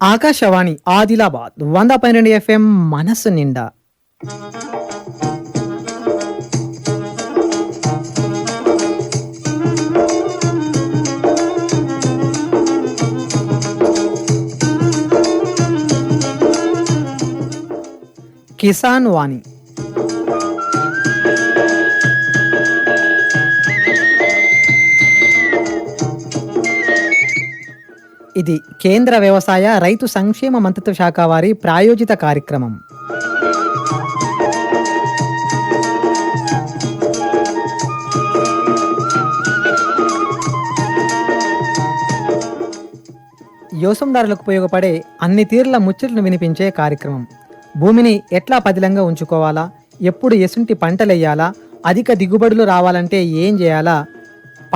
ఆకాశవాణి ఆదిలాబాద్ వంద పన్నెండు ఎఫ్ఎం మనస్సు నిండా. కిసాన్ వాణి ఇది కేంద్ర వ్యవసాయ రైతు సంక్షేమ మంత్రిత్వ శాఖ వారి ప్రాయోజిత కార్యక్రమం. యోసందారులకు ఉపయోగపడే అన్ని తీర్ల ముచ్చట్లు వినిపించే కార్యక్రమం. భూమిని ఎట్లా పదిలంగా ఉంచుకోవాలా? ఎప్పుడు ఎసుంటి పంటలెయ్యాలా అధిక దిగుబడులు రావాలంటే ఏం చేయాలా?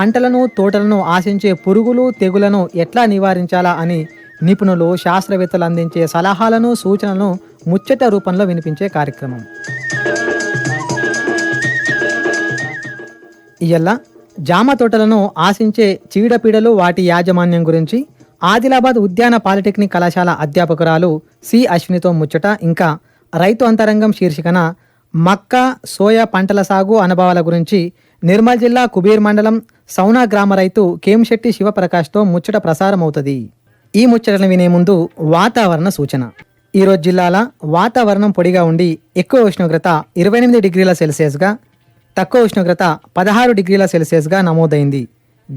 పంటలను తోటలను ఆశించే పురుగులు తెగులను ఎట్లా నివారించాలా అని నిపుణులు శాస్త్రవేత్తలు అందించే సలహాలను సూచనలను ముచ్చట రూపంలో వినిపించే కార్యక్రమం. ఇయల్ల జామ తోటలను ఆశించే చీడపీడలు వాటి యాజమాన్యం గురించి ఆదిలాబాద్ ఉద్యాన పాలిటెక్నిక్ కళాశాల అధ్యాపకురాలు సి అశ్వినితో ముచ్చట. ఇంకా రైతు అంతరంగం శీర్షికన మక్క సోయా పంటల సాగు అనుభవాల గురించి నిర్మల్ జిల్లా కుబీర్ మండలం సౌనా గ్రామ రైతు కేంశెట్టి శివప్రకాష్తో ముచ్చట ప్రసారం అవుతుంది ఈ ముచ్చటను వినే ముందు వాతావరణ సూచన. ఈరోజు జిల్లాల వాతావరణం పొడిగా ఉండి ఎక్కువ ఉష్ణోగ్రత ఇరవై ఎనిమిది డిగ్రీల సెల్సియస్గా తక్కువ ఉష్ణోగ్రత పదహారు డిగ్రీల సెల్సియస్గా నమోదైంది.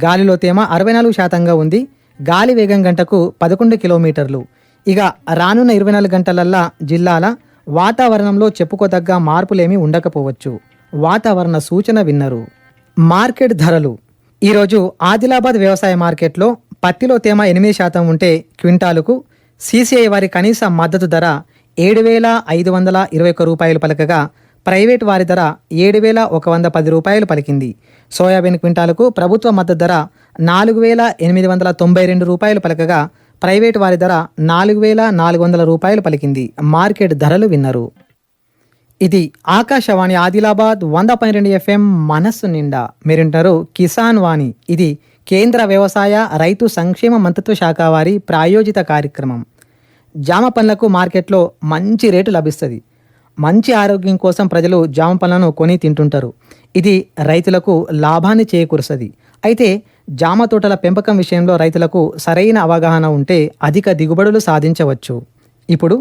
గాలిలో తేమ అరవై నాలుగు శాతంగా ఉంది. గాలి వేగం గంటకు పదకొండు కిలోమీటర్లు. ఇక రానున్న ఇరవై నాలుగు గంటలల్లా జిల్లాల వాతావరణంలో చెప్పుకోదగ్గ మార్పులేమీ ఉండకపోవచ్చు. వాతావరణ సూచన విన్నరు. మార్కెట్ ధరలు. ఈరోజు ఆదిలాబాద్ వ్యవసాయ మార్కెట్లో పత్తిలో తేమ ఎనిమిది శాతం ఉంటే క్వింటాలుకు సీసీఐ వారి కనీస మద్దతు ధర ఏడు వేల ఐదు వందల ఇరవై ఒక్క రూపాయలు పలకగా ప్రైవేట్ వారి ధర ఏడు వేల ఒక వంద పది రూపాయలు పలికింది. సోయాబీన్ క్వింటాలకు ప్రభుత్వ మద్దతు ధర నాలుగు వేల ఎనిమిది వందల తొంభై రెండు రూపాయలు పలకగా ప్రైవేట్ వారి ధర నాలుగు వేల నాలుగు వందల రూపాయలు పలికింది. మార్కెట్ ధరలు విన్నరు. ఇది ఆకాశవాణి ఆదిలాబాద్ వంద పన్నెండు ఎఫ్ఎం మనస్సు నిండా. మీరింటారు కిసాన్ వాణి. ఇది కేంద్ర వ్యవసాయ రైతు సంక్షేమ మంత్రిత్వ శాఖ వారి ప్రాయోజిత కార్యక్రమం. జామ పండ్లకు మార్కెట్లో మంచి రేటు లభిస్తుంది. మంచి ఆరోగ్యం కోసం ప్రజలు జామ పండ్లను కొని తింటుంటారు. ఇది రైతులకు లాభాన్ని చేకూరుస్తుంది. అయితే జామ తోటల పెంపకం విషయంలో రైతులకు సరైన అవగాహన ఉంటే అధిక దిగుబడులు సాధించవచ్చు. ఇప్పుడు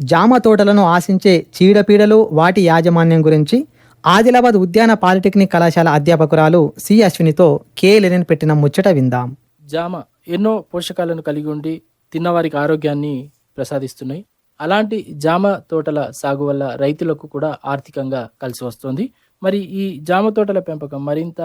జామ తోటలను ఆశించే చీడపీడలు వాటి యాజమాన్యం గురించి ఆదిలాబాద్ ఉద్యాన పాలిటెక్నిక్ కళాశాల అధ్యాపకురాలు సి అశ్వినితో కే లెనిన్ పెట్టిన ముచ్చట విందాం. జామ ఎన్నో పోషకాలను కలిగి ఉండి తిన్నవారికి ఆరోగ్యాన్ని ప్రసాదిస్తున్నాయి. అలాంటి జామ తోటల సాగు వల్ల రైతులకు కూడా ఆర్థికంగా కలిసి వస్తుంది. మరి ఈ జామ తోటల పెంపకం మరింత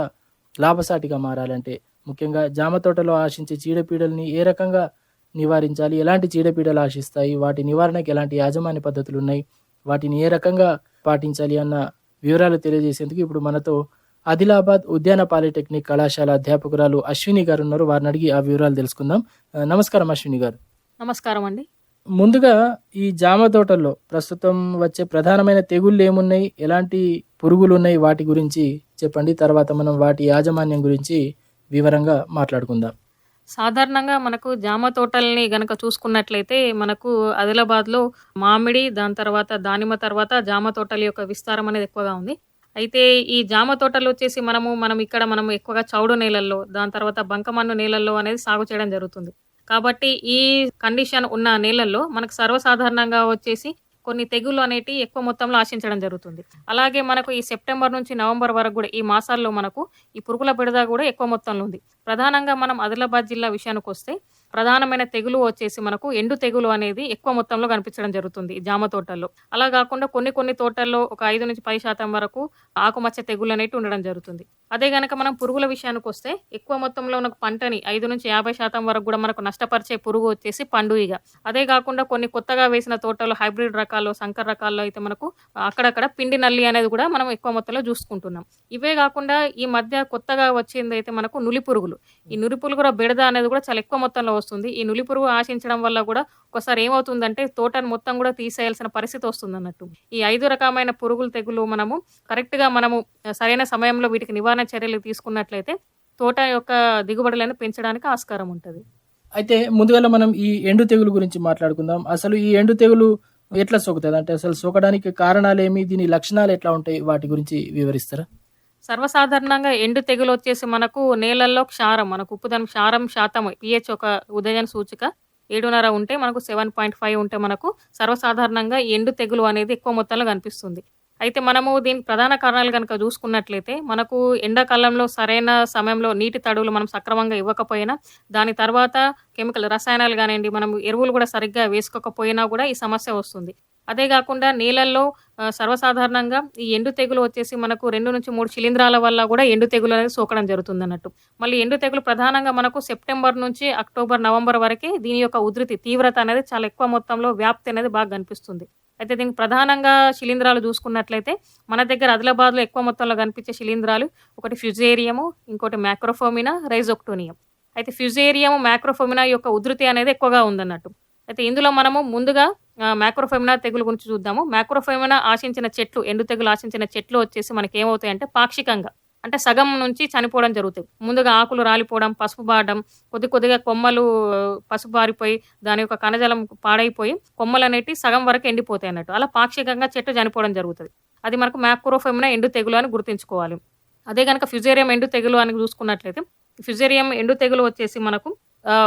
లాభసాటిగా మారాలంటే ముఖ్యంగా జామ తోటలో ఆశించే చీడపీడల్ని ఏ రకంగా నివారించాలి? ఎలాంటి చీడపీడలు ఆశిస్తాయి? వాటి నివారణకు ఎలాంటి యాజమాన్య పద్ధతులు ఉన్నాయి? వాటిని ఏ రకంగా పాటించాలి అన్న వివరాలు తెలియజేసేందుకు ఇప్పుడు మనతో ఆదిలాబాద్ ఉద్యాన పాలిటెక్నిక్ కళాశాల అధ్యాపకురాలు అశ్విని గారు ఉన్నారు. వారిని అడిగి ఆ వివరాలు తెలుసుకుందాం. నమస్కారం అశ్విని గారు. నమస్కారం అండి. ముందుగా ఈ జామ తోటల్లో ప్రస్తుతం వచ్చే ప్రధానమైన తెగుళ్ళు ఏమున్నాయి? ఎలాంటి పురుగులు ఉన్నాయి? వాటి గురించి చెప్పండి. తర్వాత మనం వాటి యాజమాన్యం గురించి వివరంగా మాట్లాడుకుందాం. సాధారణంగా మనకు జామ తోటల్ని గనక చూసుకున్నట్లయితే మనకు ఆదిలాబాద్లో మామిడి దాని తర్వాత దానిమ్మ తర్వాత జామ తోటల యొక్క విస్తారం అనేది ఎక్కువగా ఉంది. అయితే ఈ జామ తోటలు వచ్చేసి మనము మనం ఇక్కడ మనం ఎక్కువగా చౌడు నేలల్లో దాని తర్వాత బంకమన్ను నేలల్లో అనేది సాగు చేయడం జరుగుతుంది. కాబట్టి ఈ కండిషన్ ఉన్న నేలల్లో మనకు సర్వసాధారణంగా వచ్చేసి కొన్ని తెగుళ్ళు అనేటి ఎక్కువ మొత్తంలో ఆశించడం జరుగుతుంది. అలాగే మనకు ఈ సెప్టెంబర్ నుంచి నవంబర్ వరకు కూడా ఈ మాసాల్లో మనకు ఈ పురుగుల బిడద కూడా ఎక్కువ మొత్తంలో ఉంది. ప్రధానంగా మనం ఆదిలాబాద్ జిల్లా విషయానికి వస్తే ప్రధానమైన తెగులు వచ్చేసి మనకు ఎండు తెగులు అనేది ఎక్కువ మొత్తంలో కనిపించడం జరుగుతుంది జామ తోటల్లో. అలా కాకుండా కొన్ని కొన్ని తోటల్లో ఒక ఐదు నుంచి పది శాతం వరకు ఆకుమచ్చ తెగులు అనేవి ఉండడం జరుగుతుంది. అదే గనక మనం పురుగుల విషయానికి వస్తే ఎక్కువ మొత్తంలో ఉన్న పంటని ఐదు నుంచి యాభై శాతం వరకు కూడా మనకు నష్టపరిచే పురుగు వచ్చేసి పండుగ అదే కాకుండా కొన్ని కొత్తగా వేసిన తోటల్లో హైబ్రిడ్ రకాలు సంకర రకాల్లో అయితే మనకు అక్కడక్కడ పిండి నల్లి అనేది కూడా మనం ఎక్కువ మొత్తంలో చూసుకుంటున్నాం. ఇవే కాకుండా ఈ మధ్య కొత్తగా వచ్చింది అయితే మనకు నులి పురుగులు ఈ నులి పురుగుల బిడద అనేది కూడా చాలా ఎక్కువ మొత్తంలో వస్తుంది. ఈ నులి పురుగు ఆశించడం వల్ల కూడా ఒకసారి ఏమవుతుందంటే తోటను మొత్తం కూడా తీసేయాల్సిన పరిస్థితి వస్తుంది అన్నట్టు ఈ ఐదు రకమైన పురుగులు తెగులు మనము కరెక్ట్గా మనము సరైన సమయంలో వీటికి నివారణ చర్యలు తీసుకున్నట్లయితే తోట యొక్క దిగుబడులను పెంచడానికి ఆస్కారం ఉంటుంది. అయితే ముందుగా మనం ఈ ఎండు తెగులు గురించి మాట్లాడుకుందాం. అసలు ఈ ఎండు తెగులు ఎట్లా సోకుతుంది అంటే అసలు సోకడానికి కారణాలు ఏమి దీని లక్షణాలు ఎట్లా ఉంటాయి? వాటి గురించి వివరిస్తారా? సర్వసాధారణంగా ఎండు తెగులు వచ్చేసి మనకు నేలల్లో క్షారం మనకు ఉప్పుదనం క్షారం శాతం పిహెచ్ ఒక ఉదయం సూచిక ఏడున్నర ఉంటే మనకు సెవెన్ పాయింట్ ఫైవ్ ఉంటే మనకు సర్వసాధారణంగా ఎండు తెగులు అనేది ఎక్కువ మొత్తంలో కనిపిస్తుంది. అయితే మనము దీని ప్రధాన కారణాలు కనుక చూసుకున్నట్లయితే మనకు ఎండాకాలంలో సరైన సమయంలో నీటి తడువులు మనం సక్రమంగా ఇవ్వకపోయినా దాని తర్వాత కెమికల్ రసాయనాలు కానివ్వండి మనం ఎరువులు కూడా సరిగ్గా వేసుకోకపోయినా కూడా ఈ సమస్య వస్తుంది. అదే కాకుండా నీళ్ళల్లో సర్వసాధారణంగా ఈ ఎండు తెగులు వచ్చేసి మనకు రెండు నుంచి మూడు శిలీంధ్రాల వల్ల కూడా ఎండు తెగులు అనేది సోకడం జరుగుతుంది అన్నట్టు. మళ్ళీ ఎండు తెగులు ప్రధానంగా మనకు సెప్టెంబర్ నుంచి అక్టోబర్ నవంబర్ వరకు దీని యొక్క ఉధృతి తీవ్రత అనేది చాలా ఎక్కువ మొత్తంలో వ్యాప్తి అనేది బాగా కనిపిస్తుంది. అయితే దీనికి ప్రధానంగా శిలీంధ్రాలు చూసుకున్నట్లయితే మన దగ్గర ఆదిలాబాద్లో ఎక్కువ మొత్తంలో కనిపించే శిలీంధ్రాలు ఒకటి ఫ్యుజేరియము ఇంకోటి మ్యాక్రోఫోమినా రైజోక్టోనియం. అయితే ఫ్యుజేరియము మ్యాక్రోఫోమినా యొక్క ఉధృతి అనేది ఎక్కువగా ఉందన్నట్టు. అయితే ఇందులో మనము ముందుగా మ్యాక్రోఫెమినా తెగులు గురించి చూద్దాము. మ్యాక్రోఫెమినా ఆశించిన చెట్లు ఎండు తెగులు ఆశించిన చెట్లు వచ్చేసి మనకి ఏమవుతాయంటే పాక్షికంగా అంటే సగం నుంచి చనిపోవడం జరుగుతుంది ముందుగా ఆకులు రాలిపోవడం పసుపు బాడడం కొద్ది కొద్దిగా కొమ్మలు పసుపు బారిపోయి దాని యొక్క కణజాలం పాడైపోయి కొమ్మలు అనేటివి సగం వరకు ఎండిపోతాయి అన్నట్టు. అలా పాక్షికంగా చెట్టు చనిపోవడం జరుగుతుంది. అది మనకు మ్యాక్రోఫెమినా ఎండు తెగులు అని గుర్తుంచుకోవాలి. అదే కనుక ఫ్యుజేరియం ఎండు తెగులు అని చూసుకున్నట్లయితే ఫ్యుజేరియం ఎండు తెగులు వచ్చేసి మనకు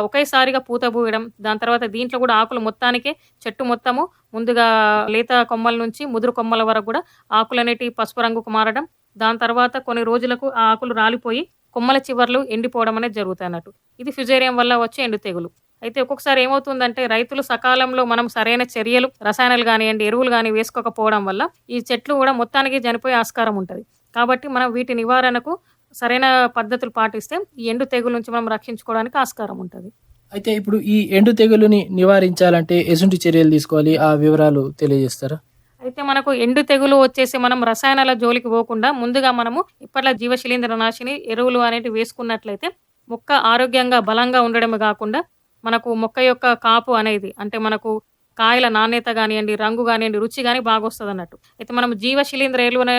ఒకేసారిగా పూత పూయడం దాని తర్వాత దీంట్లో కూడా ఆకులు మొత్తానికే చెట్టు మొత్తము ముందుగా లేత కొమ్మల నుంచి ముదురు కొమ్మల వరకు కూడా ఆకులు అనేటివి పసుపు రంగుకు మారడం దాని తర్వాత కొన్ని రోజులకు ఆ ఆకులు రాలిపోయి కొమ్మల చివర్లు ఎండిపోవడం అనేది జరుగుతాయి అన్నట్టు. ఇది ఫ్యుజేరియం వల్ల వచ్చే ఎండు తెగులు. అయితే ఒక్కొక్కసారి ఏమవుతుందంటే రైతులు సకాలంలో మనం సరైన చర్యలు రసాయనాలు కానివ్వండి ఎరువులు కానీ వేసుకోకపోవడం వల్ల ఈ చెట్లు కూడా మొత్తానికి చనిపోయే ఆస్కారం ఉంటుంది. కాబట్టి మనం వీటి నివారణకు సరైన పద్ధతులు పాటిస్తే ఈ ఎండు తెగుల నుంచి మనం రక్షించుకోవడానికి ఆస్కారం ఉంటుంది. అయితే ఇప్పుడు ఈ ఎండు తెగులుని నివారించాలంటే ఎసుంటి చర్యలు తీసుకోవాలి? ఆ వివరాలు తెలియజేస్తారా? అయితే మనకు ఎండు తెగులు వచ్చేసి మనం రసాయనాల జోలికి పోకుండా ముందుగా మనము ఇప్పట్లో జీవశిలీంద్ర నాశిని ఎరువులు అనేటివి వేసుకున్నట్లయితే మొక్క ఆరోగ్యంగా బలంగా ఉండడమే కాకుండా మనకు మొక్క యొక్క కాపు అనేది అంటే మనకు కాయల నాణ్యత కానివ్వండి రంగు కానివ్వండి రుచి కానీ బాగా వస్తుంది అన్నట్టు అయితే మనం జీవశిలీంద్ర ఎరువు అనే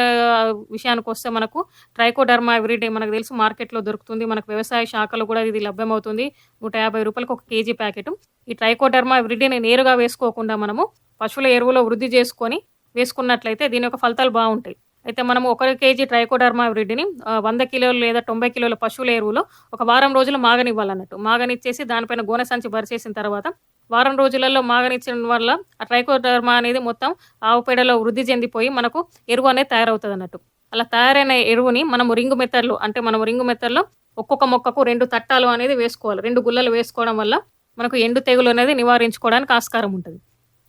విషయానికి వస్తే మనకు ట్రైకోడర్మా ఎవ్రీడే మనకు తెలుసు మార్కెట్లో దొరుకుతుంది. మనకు వ్యవసాయ శాఖలో కూడా ఇది లభ్యమవుతుంది. నూట యాభై రూపాయలకు ఒక కేజీ ప్యాకెట్. ఈ ట్రైకోడర్మా ఎవ్రీడేని నేరుగా వేసుకోకుండా మనము పశువుల ఎరువులో వృద్ధి చేసుకొని వేసుకున్నట్లయితే దీని యొక్క ఫలితాలు బాగుంటాయి. అయితే మనం ఒక కేజీ ట్రైకోడర్మా ఎవ్రీడీని వంద కిలోలు లేదా తొంభై కిలోల పశువుల ఎరువులో ఒక వారం రోజులు మాగనివ్వాలన్నట్టు. మాగనిచ్చేసి దానిపైన గోనె సంచి పరిచేసిన తర్వాత వారం రోజులలో మాగనిచ్చడం వల్ల ఆ ట్రైకోడర్మా అనేది మొత్తం ఆవు పేడలో వృద్ధి చెందిపోయి మనకు ఎరువు అనేది తయారవుతుంది అన్నట్టు అలా తయారైన ఎరువుని మనము రింగు మెత్తర్లు అంటే మనం రింగు మెత్తర్లో ఒక్కొక్క మొక్కకు రెండు తట్టాలు అనేది వేసుకోవాలి. రెండు గుల్లలు వేసుకోవడం వల్ల మనకు ఎండు తెగులు అనేది నివారించుకోవడానికి ఆస్కారం ఉంటుంది.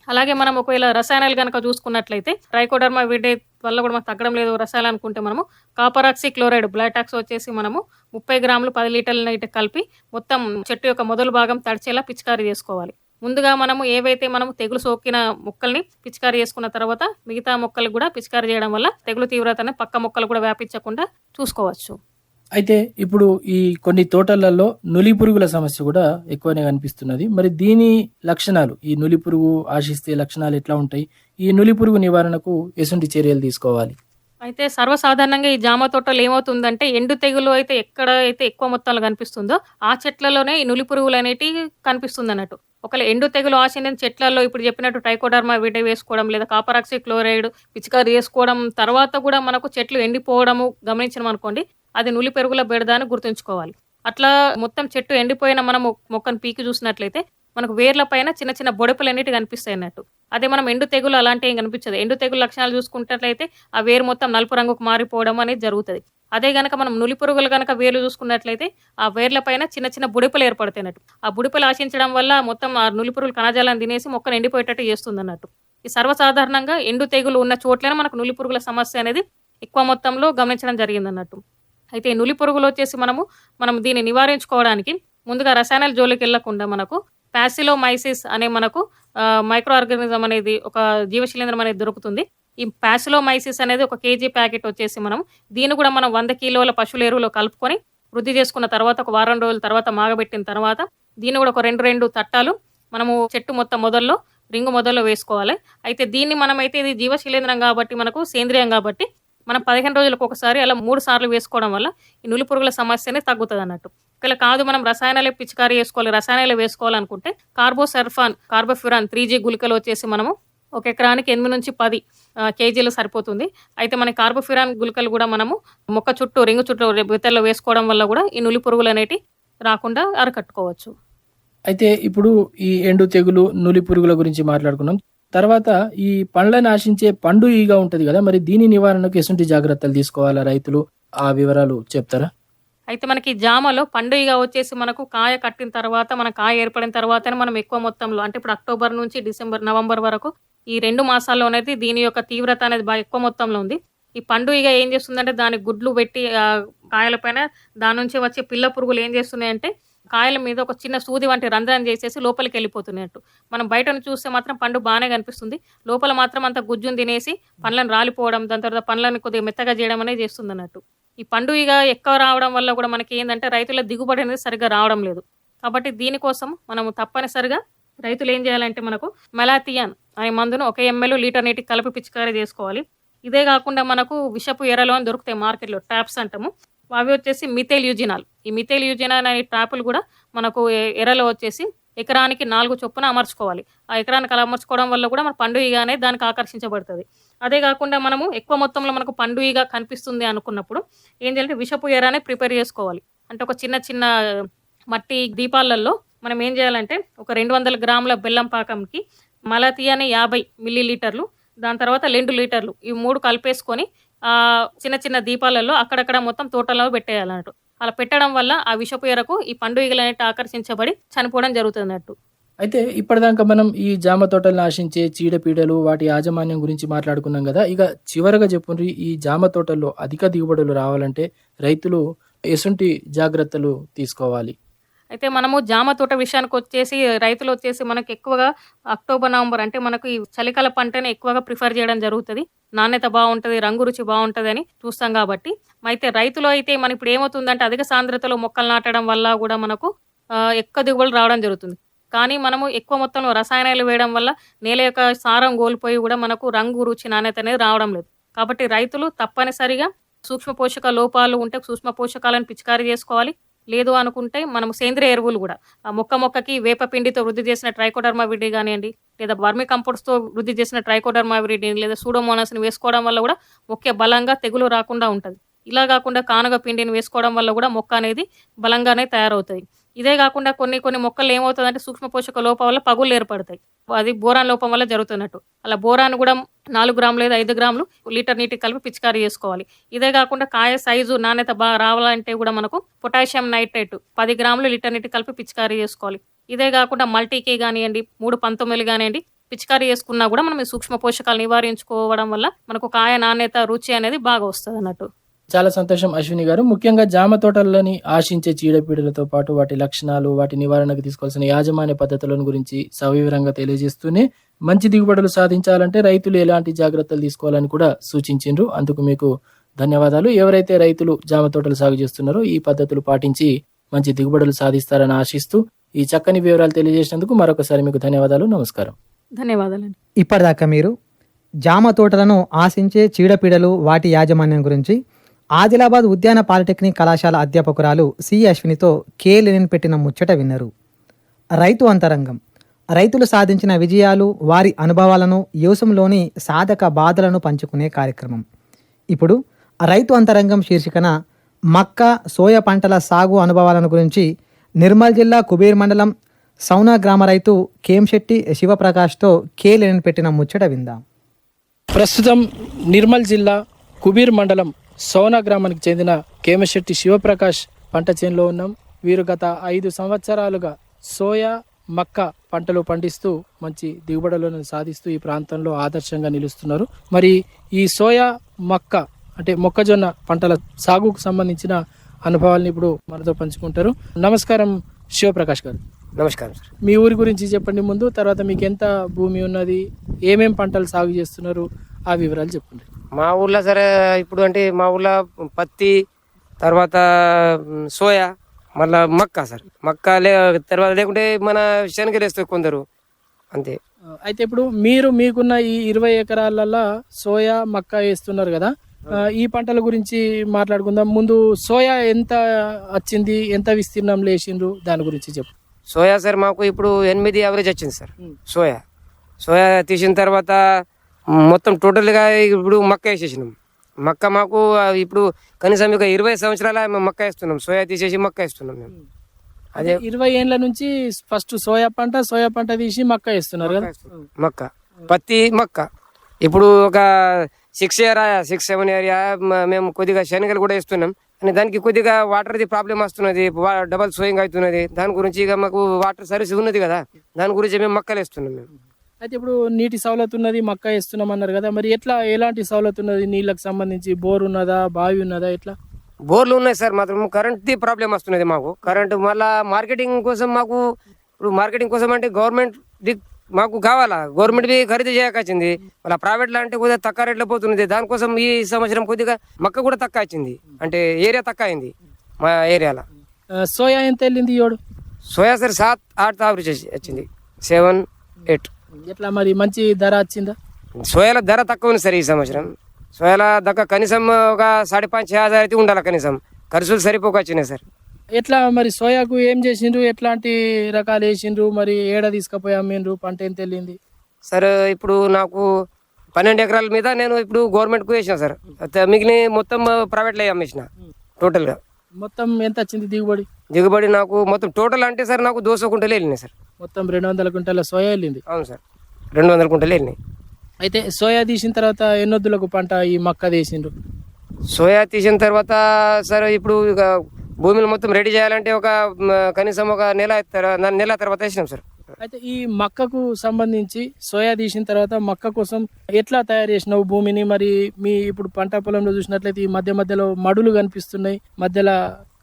అలాగే మనం ఒకవేళ రసాయనాలు కనుక చూసుకున్నట్లయితే ట్రైకోడర్మా వీడే వల్ల కూడా మనకు తగ్గడం లేదు రసాయనాలు అనుకుంటే మనము కాపరాక్సి క్లోరైడ్ బ్లాటాక్స్ వచ్చేసి మనము ముప్పై గ్రాములు పది లీటర్ల నీటి కలిపి మొత్తం చెట్టు యొక్క మొదలు భాగం తడిచేలా పిచికారీ చేసుకోవాలి. ముందుగా మనము ఏవైతే మనము తెగులు సోకిన మొక్కల్ని పిచికారీ చేసుకున్న తర్వాత మిగతా మొక్కలకు కూడా పిచికారీ చేయడం వల్ల తెగులు తీవ్రతని పక్క మొక్కలు కూడా వ్యాపించకుండా చూసుకోవచ్చు. అయితే ఇప్పుడు ఈ కొన్ని తోటలలో నులి పురుగుల సమస్య కూడా ఎక్కువనే కనిపిస్తున్నది. మరి దీని లక్షణాలు ఈ నులి పురుగు ఆశిస్తే లక్షణాలు ఎట్లా ఉంటాయి? ఈ నులి పురుగు నివారణకు ఎసుంటి చర్యలు తీసుకోవాలి? అయితే సర్వసాధారణంగా ఈ జామ తోటలు ఏమవుతుందంటే ఎండు తెగులు అయితే ఎక్కడ అయితే ఎక్కువ మొత్తంలో కనిపిస్తుందో ఆ చెట్లలోనే ఈ నులి పురుగులు అనేటివి కనిపిస్తుంది అన్నట్టు ఒకవేళ ఎండు తెగులు ఆశించిన చెట్లలో ఇప్పుడు చెప్పినట్టు ట్రైకోడర్మా విడే వేసుకోవడం లేదా కాపరాక్సి క్లోరైడ్ పిచికారి వేసుకోవడం తర్వాత కూడా మనకు చెట్లు ఎండిపోవడము గమనించడం అనుకోండి అది నులి పెరుగుల బెడద అని గుర్తుంచుకోవాలి. అట్లా మొత్తం చెట్టు ఎండిపోయిన మనం మొక్కను పీకి చూసినట్లయితే మనకు వేర్ల పైన చిన్న చిన్న బొడపలు అన్నిటి కనిపిస్తాయి అన్నట్టు. అదే మనం ఎండు తెగులు అలాంటి ఏం కనిపించదు. ఎండు తెగులు లక్షణాలు చూసుకున్నట్లయితే ఆ వేరు మొత్తం నలుపు రంగుకు మారిపోవడం అనేది జరుగుతుంది. అదే గనక మనం నులి పురుగులు గనక వేర్లు చూసుకున్నట్లయితే ఆ వేర్ల పైన చిన్న చిన్న బుడిపలు ఏర్పడుతున్నట్టు ఆ బుడిపలు ఆశించడం వల్ల మొత్తం ఆ నులి పురుగులు కణజాలను తినేసి మొక్కను ఎండిపోయేటట్టు చేస్తుంది అన్నట్టు ఈ సర్వసాధారణంగా ఎండు తెగులు ఉన్న చోట్లనే మనకు నులి పురుగుల సమస్య అనేది ఎక్కువ మొత్తంలో గమనించడం జరిగింది అన్నట్టు అయితే నులి పురుగులు వచ్చేసి మనము మనం దీన్ని నివారించుకోవడానికి ముందుగా రసాయనాల జోలికి వెళ్ళకుండా మనకు ప్యాసిలోమైసిస్ అనే మనకు మైక్రో ఆర్గానిజం అనేది ఒక జీవశిలీంద్రం అనేది దొరుకుతుంది. ఈ ప్యాసిలోమైసిస్ అనేది ఒక కేజీ ప్యాకెట్ వచ్చేసి మనం దీన్ని కూడా మనం వంద కిలోల పశువుల ఎరువులో కలుపుకొని వృద్ధి చేసుకున్న తర్వాత ఒక వారం రోజుల తర్వాత మాగబెట్టిన తర్వాత దీన్ని కూడా ఒక రెండు రెండు తట్టాలు మనము చెట్టు మొత్తం మొదల్లో రింగు మొదల్లో వేసుకోవాలి. అయితే దీన్ని మనమైతే ఇది జీవశిలీంద్రం కాబట్టి మనకు సేంద్రియం కాబట్టి మనం పదిహేను రోజులకు ఒకసారి అలా మూడు సార్లు వేసుకోవడం వల్ల ఈ నులి పురుగుల సమస్య అనేది తగ్గుతుంది అన్నట్టు. ఒకవేళ కాదు మనం రసాయనాలే పిచికారీ వేసుకోవాలి రసాయనాలు వేసుకోవాలనుకుంటే కార్బోసర్ఫాన్ కార్బోఫ్యూరాన్ త్రీ జీ గుళికలు వచ్చేసి మనము ఒక ఎకరానికి ఎనిమిది నుంచి పది కేజీలు సరిపోతుంది. అయితే మన కార్బోఫ్యూరాన్ గుళికలు కూడా మనము మొక్క చుట్టూ రింగు చుట్టూ విత్తల్లో వేసుకోవడం వల్ల కూడా ఈ నులి పురుగులు అనేటి రాకుండా అరకట్టుకోవచ్చు. అయితే ఇప్పుడు ఈ ఎండు తెగులు నులి పురుగుల గురించి మాట్లాడుకున్నాం. తర్వాత ఈ పండ్లను ఆశించే పండు ఈగ ఉంటది కదా మరి దీని నివారణకు ఎటువంటి జాగ్రత్తలు తీసుకోవాలా రైతులు? ఆ వివరాలు చెప్తారా? అయితే మనకి జామలో పండుగ వచ్చేసి మనకు కాయ కట్టిన తర్వాత మన కాయ ఏర్పడిన తర్వాతనే మనం ఎక్కువ మొత్తంలో అంటే ఇప్పుడు అక్టోబర్ నుంచి డిసెంబర్ నవంబర్ వరకు ఈ రెండు మాసాల్లో అనేది దీని యొక్క తీవ్రత అనేది బాగా ఎక్కువ మొత్తంలో ఉంది. ఈ పండుగ ఏం చేస్తుందంటే దాని గుడ్లు పెట్టి కాయల పైన దాని నుంచి వచ్చే పిల్ల పురుగులు ఏం చేస్తున్నాయంటే కాయల మీద ఒక చిన్న సూది వంటి రంధ్రం చేసేసి లోపలికి వెళ్ళిపోతున్నట్టు. మనం బయటను చూస్తే మాత్రం పండు బాగానే కనిపిస్తుంది. లోపల మాత్రం అంత గుజ్జును తినేసి పండ్లను రాలిపోవడం దాని తర్వాత పండ్లను కొద్దిగా మెత్తగా చేయడం అనేది చేస్తుంది అన్నట్టు ఈ పండు ఇక ఎక్కువ రావడం వల్ల కూడా మనకి ఏంటంటే రైతుల దిగుబడి అనేది సరిగ్గా రావడం లేదు. కాబట్టి దీనికోసం మనము తప్పనిసరిగా రైతులు ఏం చేయాలంటే మనకు మెలాథియాన్ అనే మందును ఒక ఎంఎల్ లీటర్ నీటికి కలిపి పిచికారీ చేసుకోవాలి. ఇదే కాకుండా మనకు విషపు ఎరలో అని దొరుకుతాయి మార్కెట్లో ట్యాప్స్ అంటాము. అవి వచ్చేసి మిథైల్ యూజినాల్ ఈ మిథైల్ యూజినాల్ అనే ట్రాపులు కూడా మనకు ఎరలో వచ్చేసి ఎకరానికి నాలుగు చొప్పున అమర్చుకోవాలి. ఆ ఎకరానికి అలా అమర్చుకోవడం వల్ల కూడా మన పండుగగానే దానికి ఆకర్షించబడుతుంది. అదే కాకుండా మనము ఎక్కువ మొత్తంలో మనకు పండుగగా కనిపిస్తుంది అనుకున్నప్పుడు ఏం చేయాలంటే విషపు ఎరానే ప్రిపేర్ చేసుకోవాలి. అంటే ఒక చిన్న చిన్న మట్టి దీపాలలో మనం ఏం చేయాలంటే ఒక రెండు వందల గ్రాముల బెల్లం పాకంకి మలతీ అనే యాభై మిల్లీ లీటర్లు దాని తర్వాత రెండు లీటర్లు ఈ మూడు కలిపేసుకొని చిన్న చిన్న దీపాలలో అక్కడక్కడ మొత్తం తోటలో పెట్టేయాలన్నట్టు. అలా పెట్టడం వల్ల ఆ విషపు ఎరకు ఈ పండుగలు అనేవి ఆకర్షించబడి చనిపోవడం జరుగుతుంది అన్నట్టు అయితే ఇప్పటిదాకా మనం ఈ జామ తోటలను ఆశించే చీడపీడలు వాటి యాజమాన్యం గురించి మాట్లాడుకున్నాం కదా ఇక చివరగా చెప్పుండ్రి ఈ జామ తోటల్లో అధిక దిగుబడులు రావాలంటే రైతులు ఎసుంటి జాగ్రత్తలు తీసుకోవాలి. అయితే మనము జామ తోట విషయానికి వచ్చేసి రైతులు వచ్చేసి మనకు ఎక్కువగా అక్టోబర్ నవంబర్ అంటే మనకు ఈ చలికాల పంటనే ఎక్కువగా ప్రిఫర్ చేయడం జరుగుతుంది. నాణ్యత బాగుంటుంది రంగు రుచి బాగుంటుంది అని చూస్తాం కాబట్టి. అయితే రైతులు అయితే మన ఇప్పుడు ఏమవుతుందంటే అధిక సాంద్రతలో మొక్కలు నాటడం వల్ల కూడా మనకు ఎక్కువ దిగుబడులు రావడం జరుగుతుంది. కానీ మనము ఎక్కువ మొత్తంలో రసాయనాలు వేయడం వల్ల నేల యొక్క సారం కోల్పోయి కూడా మనకు రంగు రుచి నాణ్యత అనేది రావడం లేదు. కాబట్టి రైతులు తప్పనిసరిగా సూక్ష్మ పోషక లోపాలు ఉంటే సూక్ష్మ పోషకాలను పిచికారీ చేసుకోవాలి. లేదు అనుకుంటే మనం సేంద్రియ ఎరువులు కూడా. ఆ మొక్క మొక్కకి వేప పిండితో వృద్ధి చేసిన ట్రైకోడర్మా విడి కానివ్వండి లేదా బర్మి కంపోస్ట్తో వృద్ధి చేసిన ట్రైకోడర్మా విడి లేదా సూడోమోనాస్ని వేసుకోవడం వల్ల కూడా మొక్క బలంగా తెగులు రాకుండా ఉంటుంది. ఇలా కాకుండా కానుగ పిండిని వేసుకోవడం వల్ల కూడా మొక్క అనేది బలంగానే తయారవుతుంది. ఇదే కాకుండా కొన్ని కొన్ని మొక్కలు ఏమవుతుందంటే సూక్ష్మ పోషక లోపం వల్ల పగులు ఏర్పడతాయి. అది బోరాన్ లోపం వల్ల జరుగుతున్నట్టు. అలా బోరాన్ కూడా నాలుగు గ్రాములు లేదా ఐదు గ్రాములు లీటర్ నీటికి కలిపి పిచికారీ చేసుకోవాలి. ఇదే కాకుండా కాయ సైజు నాణ్యత బాగా రావాలంటే కూడా మనకు పొటాషియం నైట్రేట్ పది గ్రాములు లీటర్ నీటికి కలిపి పిచికారీ చేసుకోవాలి. ఇదే కాకుండా మల్టీకే కానివ్వండి మూడు పంతొమ్మిది కానివ్వండి పిచికారీ చేసుకున్నా కూడా మనం ఈ సూక్ష్మ పోషకాలు నివారించుకోవడం వల్ల మనకు కాయ నాణ్యత రుచి అనేది బాగా వస్తుంది అన్నట్టు చాలా సంతోషం అశ్విని గారు. ముఖ్యంగా జామ తోటలని ఆశించే చీడపీడలతో పాటు వాటి లక్షణాలు వాటి నివారణకు తీసుకోవాల్సిన యాజమాన్య పద్ధతులను గురించి సవివరంగా తెలియజేస్తూనే మంచి దిగుబడులు సాధించాలంటే రైతులు ఎలాంటి జాగ్రత్తలు తీసుకోవాలని కూడా సూచించిండ్రు. అందుకు మీకు ధన్యవాదాలు. ఎవరైతే రైతులు జామ తోటలు సాగు చేస్తున్నారో ఈ పద్ధతులు పాటించి మంచి దిగుబడులు సాధిస్తారని ఆశిస్తూ ఈ చక్కని వివరాలు తెలియజేసినందుకు మరొకసారి మీకు ధన్యవాదాలు. నమస్కారం. ధన్యవాదాలండి. ఇప్పటిదాకా మీరు జామ తోటలను ఆశించే చీడపీడలు వాటి యాజమాన్యం గురించి ఆదిలాబాద్ ఉద్యాన పాలిటెక్నిక్ కళాశాల అధ్యాపకురాలు సి అశ్వినితో కే లెనిన్ పెట్టిన ముచ్చట విన్నారు. రైతు అంతరంగం. రైతులు సాధించిన విజయాలు వారి అనుభవాలను యోసంలోని సాధక బాధలను పంచుకునే కార్యక్రమం. ఇప్పుడు రైతు అంతరంగం శీర్షికన మక్క సోయ పంటల సాగు అనుభవాలను గురించి నిర్మల్ జిల్లా కుబీర్ మండలం సౌనా గ్రామ రైతు కేంశెట్టి శివప్రకాష్తో కే లెనిన్ పెట్టిన ముచ్చట విందాం. ప్రస్తుతం నిర్మల్ జిల్లా కుబీర్ మండలం సోనా గ్రామానికి చెందిన కేమశెట్టి శివప్రకాష్ పంట చేనులో ఉన్నాం. వీరు గత ఐదు సంవత్సరాలుగా సోయా మక్క పంటలు పండిస్తూ మంచి దిగుబడులను సాధిస్తూ ఈ ప్రాంతంలో ఆదర్శంగా నిలుస్తున్నారు. మరి ఈ సోయా మక్క అంటే మొక్కజొన్న పంటల సాగుకు సంబంధించిన అనుభవాలను ఇప్పుడు మనతో పంచుకుంటారు. నమస్కారం శివప్రకాష్ గారు. నమస్కారం సార్. మీ ఊరి గురించి చెప్పండి ముందు తర్వాత మీకు ఎంత భూమి ఉన్నది ఏమేం పంటలు సాగు చేస్తున్నారు ఆ వివరాలు చెప్పండి. మా ఊర్లో సరే ఇప్పుడు అంటే మా ఊర్లో పత్తి తర్వాత సోయా మళ్ళా మక్క సార్. మక్క లే తర్వాత లేకుంటే మన శనగలు వేస్తారు కొందరు. అంతే. అయితే ఇప్పుడు మీరు మీకున్న ఈ ఇరవై ఎకరాలలో సోయా మక్క వేస్తున్నారు కదా. ఈ పంటల గురించి మాట్లాడుకుందాం. ముందు సోయా ఎంత వచ్చింది ఎంత విస్తీర్ణం లేచిండ్రు దాని గురించి చెప్పు. సోయా సార్ మాకు ఇప్పుడు ఎనిమిది యావరేజ్ వచ్చింది సార్. సోయా. సోయా తీసిన తర్వాత మొత్తం టోటల్గా ఇప్పుడు మక్క వేసేసినాం. మక్క మాకు ఇప్పుడు కనీసం ఇక ఇరవై సంవత్సరాల మేము మక్క వేస్తున్నాం. సోయా తీసేసి మక్క వేస్తున్నాం మేము. అదే ఇరవై ఏండ్ల నుంచి ఫస్ట్ సోయా పంట సోయా పంట తీసి మక్క వేస్తున్నారు కదా? మక్క పత్తి మక్క. ఇప్పుడు ఒక six year six seven year మేము కొద్దిగా శనగలు కూడా వేస్తున్నాం. అని దానికి కొద్దిగా వాటర్ది ప్రాబ్లం వస్తున్నది. డబల్ సోయింగ్ అవుతున్నది. దాని గురించి ఇక మాకు వాటర్ సర్వీస్ ఉన్నది కదా. దాని గురించి మేము మక్కలు వేస్తున్నాం మేము. అయితే ఇప్పుడు నీటి సవలతు ఉన్నది మక్క వేస్తున్నాం అన్నారు కదా మరి ఎట్లా ఎలాంటి సవలతు ఉన్నది? నీళ్ళకి సంబంధించి బోర్ ఉన్నదా బావి ఉన్నదా ఎట్లా? బోర్లు ఉన్నాయి సార్ మాత్రం కరెంట్ది ప్రాబ్లం వస్తున్నది మాకు. కరెంట్ మళ్ళా మార్కెటింగ్ కోసం మాకు ఇప్పుడు మార్కెటింగ్ కోసం అంటే గవర్నమెంట్ మాకు కావాలా? గవర్నమెంట్ బి ఖరీదు చేయకొచ్చింది మళ్ళీ ప్రైవేట్ లా అంటే కొద్దిగా తక్కువ రేట్లో పోతున్నది. దానికోసం ఈ సంవత్సరం కొద్దిగా మక్క కూడా తక్కువ వచ్చింది. అంటే ఏరియా తక్కువ అయింది మా ఏరియాలో. సోయా ఎంత వెళ్ళింది ఏడు సోయా సార్ సాత్ ఆठ యావరేజ్ వచ్చింది. Seven eight. ఎట్లా మరి మంచి ధర వచ్చిందా? సోయాల ధర తక్కువ ఉంది సార్ ఈ సంవత్సరం. సోయాల దక్క కనీసం ఒక సాడే పాంచ్ హజార్ అయితే ఉండాలి కనీసం. ఖర్చులు సరిపోక వచ్చినాయి సార్. ఎట్లా మరి సోయాకు ఏం చేసిండ్రు? ఎట్లాంటి రకాలు వేసిండ్రు? మరి ఏడ తీసుకుపోయి అమ్మిండ్రు? పంట ఎంత వెళ్ళింది? సార్ ఇప్పుడు నాకు పన్నెండు ఎకరాల మీద నేను ఇప్పుడు గవర్నమెంట్కు వేసిన సార్. మిగిలిన మొత్తం ప్రైవేట్లో అమ్మేసిన టోటల్గా. మొత్తం ఎంత వచ్చింది దిగుబడి? దిగుబడి నాకు మొత్తం టోటల్ అంటే సార్ నాకు దోస కుంటలు వెళ్ళినాయి సార్. మొత్తం రెండు వందల క్వింటాల సోయా వెళ్ళింది. అవును సార్. రెండు వందల కుంటలు వెళ్ళినాయి. అయితే సోయా తీసిన తర్వాత ఎన్నొద్దులకు పంట ఈ మక్క తీసిండ్రు? సోయా తీసిన తర్వాత సార్ ఇప్పుడు ఇక భూమిని మొత్తం రెడీ చేయాలంటే ఒక కనీసం ఒక నెల నెల తర్వాత వేసినాం సార్. అయితే ఈ మక్కకు సంబంధించి సోయా తీసిన తర్వాత మక్క కోసం ఎట్లా తయారు చేసినావు భూమిని? మరి మీ ఇప్పుడు పంట పొలంలో చూసినట్లయితే ఈ మధ్య మధ్యలో మడులు కనిపిస్తున్నాయి మధ్యలో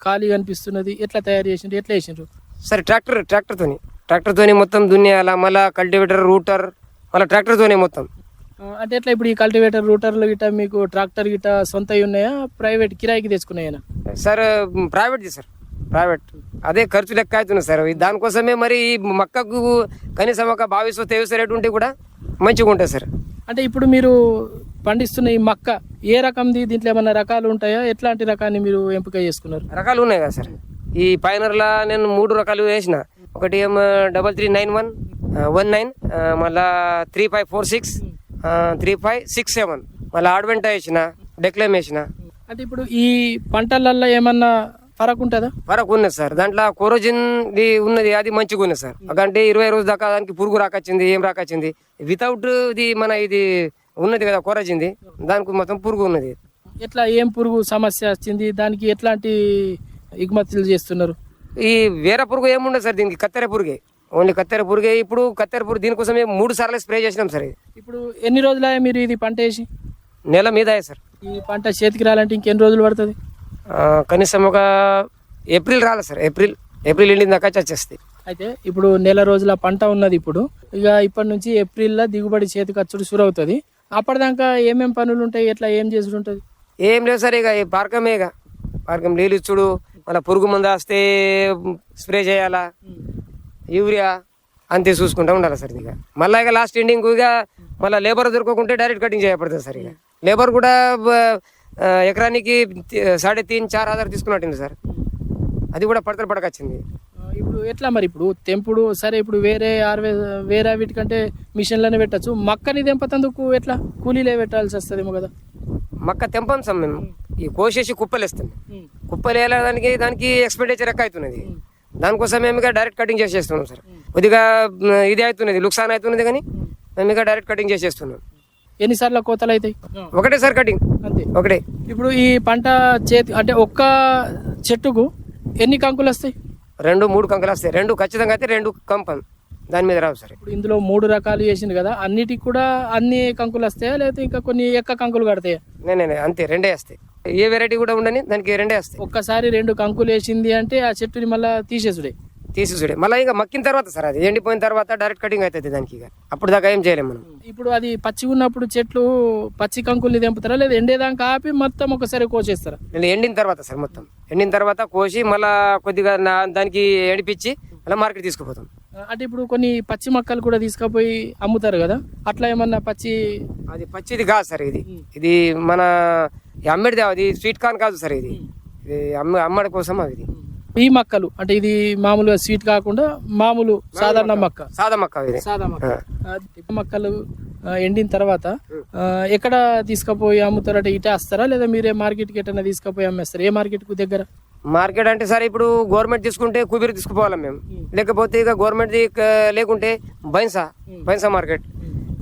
ఖాళీ కనిపిస్తున్నది. ఎట్లా తయారు చేసిండ్రు? ఎట్లా వేసిండ్రు? సరే ట్రాక్టర్ ట్రాక్టర్తోని ట్రాక్టర్తోని మొత్తం దున్నేయాల? మళ్ళా కల్టివేటర్ రూటర్ మళ్ళీ ట్రాక్టర్తోనే మొత్తం. అంటే ఎట్లా ఇప్పుడు ఈ కల్టివేటర్ రూటర్లు గిట్ట మీకు ట్రాక్టర్ గిట్ట సొంతవి ఉన్నాయా? ప్రైవేట్ కిరాయికి తెచ్చుకున్నాయా సార్ ప్రైవేట్ది సార్. ప్రైవేట్. అదే ఖర్చు లెక్క అవుతుంది సార్. దానికోసమే మరి ఈ మక్కకు కనీసం ఒక బావిసో తేవిసో రేటు ఉంటే కూడా మంచిగా ఉంటుంది సార్. అంటే ఇప్పుడు మీరు పండిస్తున్న ఈ మక్క ఏ రకంది? దీంట్లో ఏమైనా రకాలు ఉంటాయా? ఎట్లాంటి రకాన్ని మీరు ఎంపిక చేసుకున్నారు? రకాలు ఉన్నాయి కదా సార్. ఈ పైనర్లా నేను మూడు రకాలు వేసిన. ఒకటి ఏమో double three nine one one nine మళ్ళా three five four six three five six seven. మళ్ళీ ఆడ్వెంట వేసిన డెక్లెమ్ వేసిన. అంటే ఇప్పుడు ఈ పంటలల్లో ఏమన్నా ఫరక్ ఉంటుందా? వరకు ఉన్నది సార్. దాంట్లో కోరోజిన్ ఉన్నది అది మంచిగా ఉన్నది సార్. అంటే ఇరవై రోజు దాకా దానికి పురుగు రాకొచ్చింది ఏం రాకొచ్చింది? వితౌట్ ఇది మన ఇది ఉన్నది కదా కోరజింది దానికి మొత్తం పురుగు ఉన్నది. ఎట్లా ఏం పురుగు సమస్య వచ్చింది? దానికి ఎట్లాంటి ఎగుమతులు చేస్తున్నారు? ఈ వేరే పురుగు ఏముండదు సార్ దీనికి? కత్తెర పురుగే. ఓన్లీ కత్తెర పురుగే. ఇప్పుడు కత్తెర పురుగు దీనికోసమే మూడు సార్లు స్ప్రే చేసినాం సార్ ఇది. ఇప్పుడు ఎన్ని రోజులే మీరు ఇది పంట వేసి? నెల మీద సార్. ఈ పంట చేతికి రాలంటే ఇంకెన్ని రోజులు పడుతుంది? కనీసం ఒక ఏప్రిల్ రాలే సార్. ఏప్రిల్ ఏప్రిల్ ఎండింగ్ దాకా వచ్చేస్తాయి. అయితే ఇప్పుడు నెల రోజుల పంట ఉన్నది ఇప్పుడు. ఇక ఇప్పటి నుంచి ఏప్రిల్లో దిగుబడి చేతికి వచ్చుడు షురు అవుతుంది అప్పటిదాకా ఏమేం పనులు ఉంటాయి ఎట్లా ఏం చేసుడు ఉంటుంది? ఏం లేదు సార్ ఇక ఈ పార్కమే ఇక. పార్కం నీళ్ళు ఇచ్చుడు మళ్ళీ పురుగు మందు వస్తే స్ప్రే చేయాలా? యూరియా అంతే చూసుకుంటా ఉండాలి సార్ ఇక మళ్ళీ ఇక లాస్ట్ ఎండింగ్ ఇక మళ్ళీ లేబర్ దొరకకుంటే డైరెక్ట్ కటింగ్ చేయబడుతుంది సార్ ఇక. లేబర్ కూడా ఎకరానికి సాడే తీన్ చార్ హజార్ తీసుకున్నట్టుంది సార్. అది కూడా పడతలు పడకొచ్చింది. ఇప్పుడు ఎట్లా మరి ఇప్పుడు? తెంపుడు సరే ఇప్పుడు వేరే ఆర్వే వేరే వీటికంటే మిషన్లోనే పెట్టచ్చు. మక్కని తెంపతందుకు ఎట్లా? కూలీలే పెట్టాల్సి వస్తుందేమో కదా. మక్క తెంపం సార్ మేము. ఈ కోసేసి కుప్పలు వేస్తాం కుప్పలు వేయడానికి దానికి ఎక్స్పెండిచర్ ఎక్కువ అవుతున్నది దానికోసం మేము ఇక డైరెక్ట్ కటింగ్ చేసేస్తున్నాం సార్. కొద్దిగా ఇది అవుతున్నది లుక్సాన్ అవుతున్నది కానీ మేము ఇక డైరెక్ట్ కటింగ్ చేసేస్తున్నాం. ఎన్నిసార్లు కోతలు అవుతాయి ఒకటే సార్ కటింగ్ అంతే. ఒకటే. ఇప్పుడు ఈ పంట చేతి అంటే ఒక్క చెట్టుకు ఎన్ని కంకులు వస్తాయి? రెండు మూడు కంకులు వస్తాయి. రెండు ఖచ్చితంగా అయితే రెండు కంపం. దాని మీద రావు సార్. ఇప్పుడు ఇందులో మూడు రకాలు చేసింది కదా అన్నిటికి కూడా అన్ని కంకులు వస్తాయా లేకపోతే ఇంకా కొన్ని ఎక్క కంకులు కడతాయా? నేనే అంతే రెండే వస్తాయి. ఏ వెరైటీ కూడా ఉండని దానికి రెండే వస్తాయి. ఒక్కసారి రెండు కంకులు వేసింది అంటే ఆ చెట్టుని మళ్ళా తీసేసుడే. తీసి చూడే మళ్ళీ ఇంకా మక్కిన తర్వాత సార్ అది. ఎండిపోయిన తర్వాత డైరెక్ట్ కటింగ్ అవుతుంది దానికి ఇక. అప్పుడు దాకా ఏం చేయలేము మనం. ఇప్పుడు అది పచ్చి ఉన్నప్పుడు చెట్లు పచ్చి కంకుల్ని తెంపుతారా లేదా ఎండేదాకా ఆపి మొత్తం ఒకసారి కోసేస్తారా? నేను ఎండిన తర్వాత సార్ మొత్తం. ఎండిన తర్వాత కోసి మళ్ళా కొద్దిగా నా- దానికి ఎండిపించి మళ్ళీ మార్కెట్ తీసుకుపోతాం. అంటే ఇప్పుడు కొన్ని పచ్చి మొక్కలు కూడా తీసుకుపోయి అమ్ముతారు కదా? అట్లా ఏమన్నా పచ్చి అది పచ్చిది కాదు సార్ ఇది. ఇది మన అమ్మడిది అది స్వీట్ కార్న్ కాదు సార్ ఇది. ఇది అమ్మ అమ్మడి కోసం అది. ఈ మక్కలు అంటే ఇది మామూలుగా స్వీట్ కాకుండా మామూలు సాధారణ మక్క. సాదా మక్క సాదా మక్క. మక్కలు ఎండిన తర్వాత ఎక్కడ తీసుకుపోయి అమ్ముతారు అంటే ఇటే వస్తారా? లేదా మీరే మార్కెట్కి ఎటన్నా తీసుకుపోయి అమ్మేస్తారు? ఏ మార్కెట్కు దగ్గర? మార్కెట్ అంటే సార్ ఇప్పుడు గవర్నమెంట్ తీసుకుంటే కుబీర్ తీసుకుపోవాలి మేము. లేకపోతే ఇక గవర్నమెంట్ లేకుంటే బైన్సా బైన్సా మార్కెట్.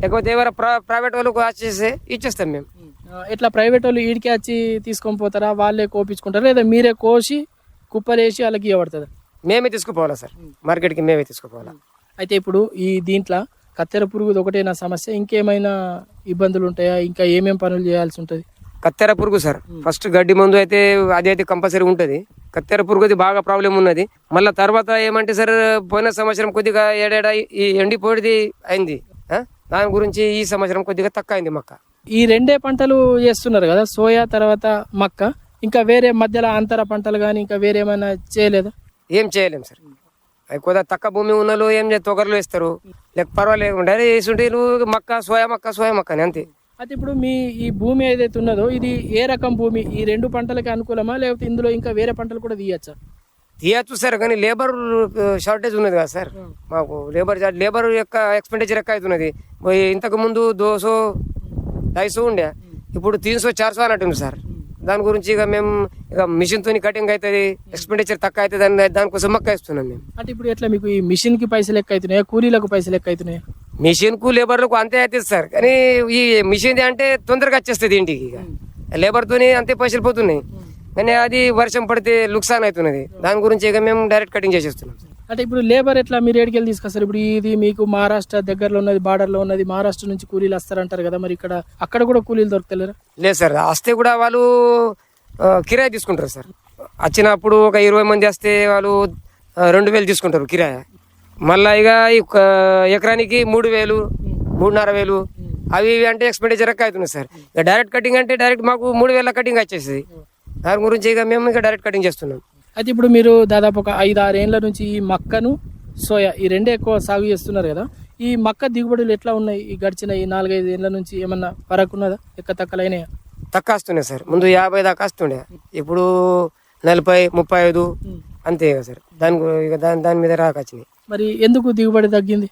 లేకపోతే ఎవరైనా ప్ర- ప్రైవేట్ వాళ్ళకు వచ్చేస్తే ఇచ్చేస్తాం మేము. ఆ, ఎట్లా ప్రైవేట్ వాళ్ళు ఈడికి వచ్చి తీసుకొని పోతారా? వాళ్ళే కోపించుకుంటారా? లేదా మీరే కోసి కుప్పలేసి వాళ్ళకి ఇవ్వబడుతుందా. మేమే తీసుకుపోవాలా సార్? మార్కెట్కి మేమే తీసుకుపోవాలా? అయితే ఇప్పుడు ఈ దీంట్లో కత్తెర పురుగు ఒకటేనా సమస్య? ఇంకేమైనా ఇబ్బందులు ఉంటాయా? ఇంకా ఏమేం పనులు చేయాల్సి ఉంటుంది? కత్తెర పురుగు సార్. ఫస్ట్ గడ్డి మందు అయితే అది అయితే కంపల్సరీ ఉంటుంది. కత్తెర పురుగు అది బాగా ప్రాబ్లం ఉన్నది. మళ్ళీ తర్వాత ఏమంటే సార్ పోయిన సంవత్సరం కొద్దిగా ఏడేడా ఈ ఎండిపోయిది అయింది? దాని గురించి ఈ సంవత్సరం కొద్దిగా తక్కువ అయింది మక్క. ఈ రెండే పంటలు చేస్తున్నారు కదా సోయా తర్వాత మక్క. ఇంకా వేరే మధ్యలో అంతర పంటలు కానీ ఇంకా వేరే ఏమైనా చేయలేదా? ఏం చేయలేము సార్. అవి కొద్దిగా తక్కువ భూమి ఉన్నోళ్ళు ఏం చేస్తారు తొగర్లు వేస్తారు. లేక పర్వాలేదు డైరెక్ట్ వేసుంటే నువ్వు మక్క సోయా మక్క సోయా మక్క అని అంతే. అయితే ఇప్పుడు మీ ఈ భూమి ఏదైతే ఉన్నదో ఇది ఏ రకం భూమి? ఈ రెండు పంటలకి అనుకూలమా? లేకపోతే ఇందులో ఇంకా వేరే పంటలు కూడా తీయచ్చా? తీయచ్చు సార్ కానీ లేబర్ షార్టేజ్ ఉన్నది కదా సార్. మాకు లేబర్ లేబర్ యొక్క ఎక్స్పెండిచర్ ఎక్క అవుతున్నది ఇంతకు ముందు దోసో డైసో ఉండే. ఇప్పుడు తీన్సో చార్సో అన్నట్టుంది సార్. దాని గురించి ఇక మేము ఇక మిషన్ తోని కటింగ్ అవుతుంది ఎక్స్పెండిచర్ తక్కువ అవుతుంది అని దానికోసం మక్క ఇస్తున్నాం మేము. అంటే ఇప్పుడు ఎట్లా మీకు ఈ మిషన్కి పైసలు ఎక్కువ అవుతున్నాయా? కూలీలకు పైసలు ఎక్కువ అవుతున్నాయా? మిషన్కు లేబర్లకు అంతే అవుతుంది సార్. కానీ ఈ మిషన్ అంటే తొందరగా వచ్చేస్తుంది ఇంటికి ఇక. లేబర్ తోని అంతే పైసలు పోతున్నాయి. కానీ అది వర్షం పడితే లుక్సాన్ అవుతున్నది. దాని గురించి ఇక మేము డైరెక్ట్ కటింగ్ చేసేస్తున్నాం అంటే ఇప్పుడు లేబర్ ఎట్లా మీరు ఏడికెళ్ళి తీసుకొస్తారు? ఇప్పుడు ఇది మీకు మహారాష్ట్ర దగ్గరలో ఉన్నది బార్డర్లో ఉన్నది మహారాష్ట్ర నుంచి కూలీలు వస్తారంటారు కదా మరి ఇక్కడ. అక్కడ కూడా కూలీలు దొరుకుతలేరా? లేదు సార్ వస్తే కూడా వాళ్ళు కిరాయి తీసుకుంటారు సార్. వచ్చినప్పుడు ఒక ఇరవై మంది వస్తే వాళ్ళు రెండు వేలు తీసుకుంటారు కిరాయి. మళ్ళా ఇక ఈ ఎకరానికి మూడు వేలు మూడున్నర వేలు అవి ఇవి అంటే ఎక్స్పెండిచర్ ఎక్కువ అవుతున్నాయి సార్. ఇక డైరెక్ట్ కటింగ్ అంటే డైరెక్ట్ మాకు మూడు వేల కటింగ్ వచ్చేసింది. దాని గురించి ఇక మేము ఇక డైరెక్ట్ కటింగ్ చేస్తున్నాం. అయితే ఇప్పుడు మీరు దాదాపు ఒక ఐదు ఆరు ఏళ్ళ నుంచి ఈ మక్కను సోయా ఈ రెండే ఎక్కువ సాగు చేస్తున్నారు కదా. ఈ మక్క దిగుబడులు ఎట్లా ఉన్నాయి? ఈ గడిచిన ఈ నాలుగైదు ఏళ్ళ నుంచి ఏమన్నా ఫరక్ ఉన్నదా? ఎక్క తక్కలైనాయా? తక్కువ వస్తున్నాయి సార్. ముందు యాభై దాకా వస్తుండే. ఇప్పుడు నలభై ముప్పై ఐదు అంతే ఇక సార్. దాని ఇక దాని దాని మీద రాక మరి ఎందుకు దిగుబడి తగ్గింది?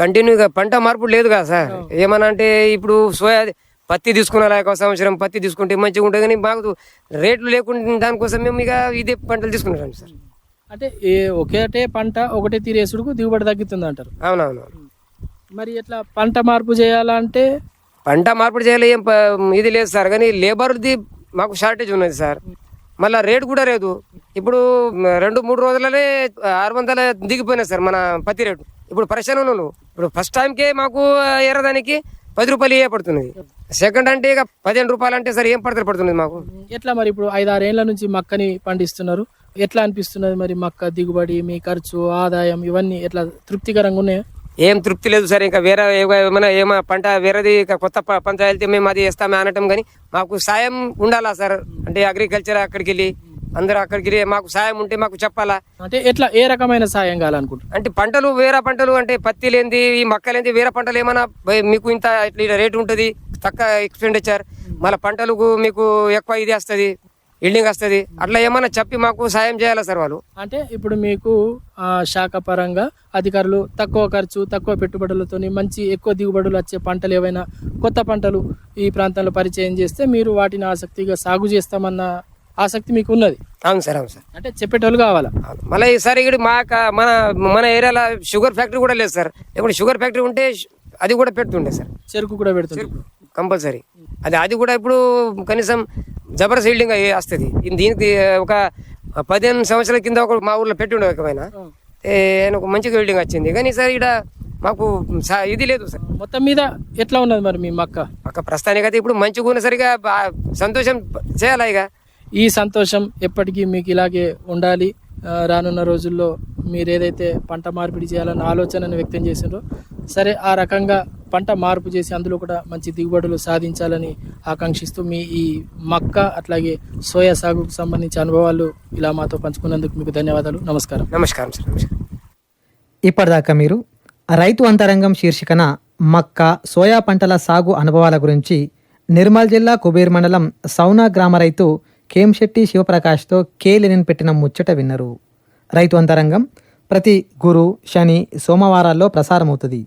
కంటిన్యూగా పంట మార్పు లేదు కదా సార్. ఏమన్నా అంటే ఇప్పుడు సోయా పత్తి తీసుకున్న లేక సంవత్సరం పత్తి తీసుకుంటే మంచిగా ఉంటుంది కానీ మాకు రేట్లు లేకుండా దానికోసం మేము ఇక ఇదే పంటలు తీసుకుంటాం సార్. అంటే ఒకటే పంట ఒకటే తీరేసుడుకు దిగుబడి తగ్గుతుంది అంటారు. అవునవును మరి ఎట్లా పంట మార్పు చేయాలంటే? పంట మార్పిడి చేయాలి ఏం ఇది లేదు సార్ కానీ లేబర్ది మాకు షార్టేజ్ ఉన్నది సార్. మళ్ళీ రేటు కూడా లేదు. ఇప్పుడు రెండు మూడు రోజులనే ఆరు వందల దిగిపోయినాయి సార్ మన పత్తి రేటు. ఇప్పుడు పరిశ్రమ ఉన్నాను ఇప్పుడు ఫస్ట్ టైంకే మాకు ఎర్రదానికి పది రూపాయలు ఇవే పడుతున్నది సెకండ్ అంటే ఇక పదిహేను రూపాయలు అంటే సార్ ఏం పడతారు పడుతున్నది మాకు? ఎట్లా మరి ఇప్పుడు ఐదు ఆరు ఏళ్ళ నుంచి మక్కని పండిస్తున్నారు? ఎట్లా అనిపిస్తున్నది మరి మక్క దిగుబడి మీ ఖర్చు ఆదాయం ఇవన్నీ ఎట్లా తృప్తికరంగా ఉన్నాయా? ఏం తృప్తి లేదు సార్ ఇంకా వేరే ఏ- ఏమైనా ఏమైనా పంట వేరేది కొత్త ప- పంట వెళ్తే మేము అది వేస్తామే అనటం కానీ మాకు సాయం ఉండాలా సార్? అంటే అగ్రికల్చర్ అక్కడికి వెళ్ళి అందరూ అక్కడికి మాకు సాయం ఉంటే మాకు చెప్పాలా? అంటే ఎట్లా ఏ రకమైన సాయం కావాలనుకుంటున్నారు అంటే పంటలు వేరే పంటలు అంటే పత్తి లేనిది ఈ మక్క లేనిది వేరే పంటలు ఏమైనా మీకు ఇంత ఇట్లా రేటు ఉంటుంది తక్కువ ఎక్స్పెండిచర్ మళ్ళీ పంటలకు మీకు ఎక్కువ ఇది వస్తుంది ఇల్డింగ్ వస్తుంది. అట్లా ఏమైనా చెప్పి మాకు సాయం చేయాలా సార్ వాళ్ళు? అంటే ఇప్పుడు మీకు ఆ, శాఖ పరంగా అధికారులు తక్కువ ఖర్చు తక్కువ పెట్టుబడులతో మంచి ఎక్కువ దిగుబడులు వచ్చే పంటలు ఏవైనా కొత్త పంటలు ఈ ప్రాంతంలో పరిచయం చేస్తే మీరు వాటిని ఆసక్తిగా సాగు చేస్తామన్న ఆసక్తి మీకు ఉన్నది అవును సార్ అవును సార్. అంటే చెప్పేటోళ్ళు కావాలా. మళ్ళీ ఈసారి ఇక్కడ మా మన మన ఏరియాలో షుగర్ ఫ్యాక్టరీ కూడా లేదు సార్. లేకుంటే షుగర్ ఫ్యాక్టరీ ఉంటే అది కూడా పెడుతుండే సార్. చెరుకు కూడా పెడుతుంది కంపల్సరీ. అది అది కూడా ఇప్పుడు కనీసం జబర్దస్త్ హీల్డింగ్ వస్తుంది. దీనికి ఒక పదిహేను సంవత్సరాల కింద ఒక మా ఊర్లో పెట్టి ఉండే ఒకమైనా ఒక మంచిగా హీల్డింగ్ వచ్చింది. కానీ సార్ ఇక్కడ మాకు ఇది లేదు సార్. మొత్తం మీద ఎట్లా ఉన్నది మరి మీ మక్క? ఒక ప్రస్తుతానికి అయితే ఇప్పుడు మంచిగా ఉన్న సరిగా సంతోషం చేయాలి ఇక? ఈ సంతోషం ఎప్పటికీ మీకు ఇలాగే ఉండాలి. రానున్న రోజుల్లో మీరు ఏదైతే పంట మార్పిడి చేయాలన్న ఆలోచనను వ్యక్తం చేసిండ్రో సరే ఆ రకంగా పంట మార్పు చేసి అందులో కూడా మంచి దిగుబడులు సాధించాలని ఆకాంక్షిస్తూ మీ ఈ మక్క అట్లాగే సోయా సాగుకు సంబంధించి అనుభవాలు ఇలా మాతో పంచుకున్నందుకు మీకు ధన్యవాదాలు. నమస్కారం. నమస్కారం సార్ నమస్కారం. ఇప్పటిదాకా మీరు రైతు అంతరంగం శీర్షికన మక్క సోయా పంటల సాగు అనుభవాల గురించి నిర్మల్ జిల్లా కుబేర్ మండలం సౌనా గ్రామ రైతు కేంశెట్టి శివప్రకాష్తో కే లెనిన్ పెట్టిన ముచ్చట విన్నరు. రైతు అంతరంగం ప్రతి గురు శని సోమవారాల్లో ప్రసారమవుతుంది.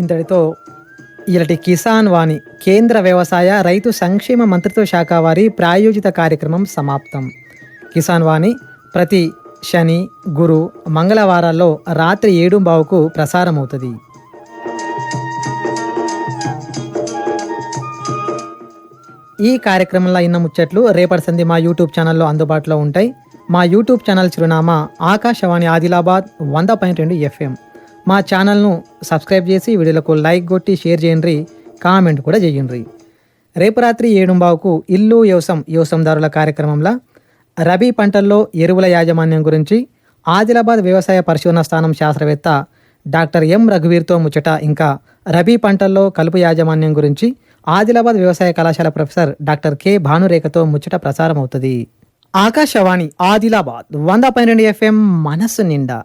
ఇంతటితో ఇలాంటి కిసాన్ వాణి కేంద్ర వ్యవసాయ రైతు సంక్షేమ మంత్రిత్వ శాఖ వారి ప్రాయోజిత కార్యక్రమం సమాప్తం. కిసాన్ వాణి ప్రతి శని గురు మంగళవారాల్లో రాత్రి ఏడు బావుకు ప్రసారం అవుతుంది ఈ కార్యక్రమంలో ఇన్న ముచ్చట్లు రేపటి సంధి మా యూట్యూబ్ ఛానల్లో అందుబాటులో ఉంటాయి. మా యూట్యూబ్ ఛానల్ చిరునామా ఆకాశవాణి ఆదిలాబాద్ వంద పాయింట్ రెండు ఎఫ్ఎం. మా ఛానల్ను సబ్స్క్రైబ్ చేసి వీడియోలకు లైక్ కొట్టి షేర్ చేయండి. కామెంట్ కూడా చేయండి. రేపు రాత్రి ఏడుంబావుకు ఇల్లు వ్యవసం వ్యవసందారుల కార్యక్రమంలో రబీ పంటల్లో ఎరువుల యాజమాన్యం గురించి ఆదిలాబాద్ వ్యవసాయ పరిశోధన స్థానం శాస్త్రవేత్త డాక్టర్ ఎం రఘువీర్తో ముచ్చట ఇంకా రబీ పంటల్లో కలుపు యాజమాన్యం గురించి ఆదిలాబాద్ వ్యవసాయ కళాశాల ప్రొఫెసర్ డాక్టర్ కె భానురేఖతో ముచ్చట ప్రసారం అవుతుంది ఆకాశవాణి ఆదిలాబాద్ వంద పన్నెండు ఎఫ్ఎం మనస్సు నిండా.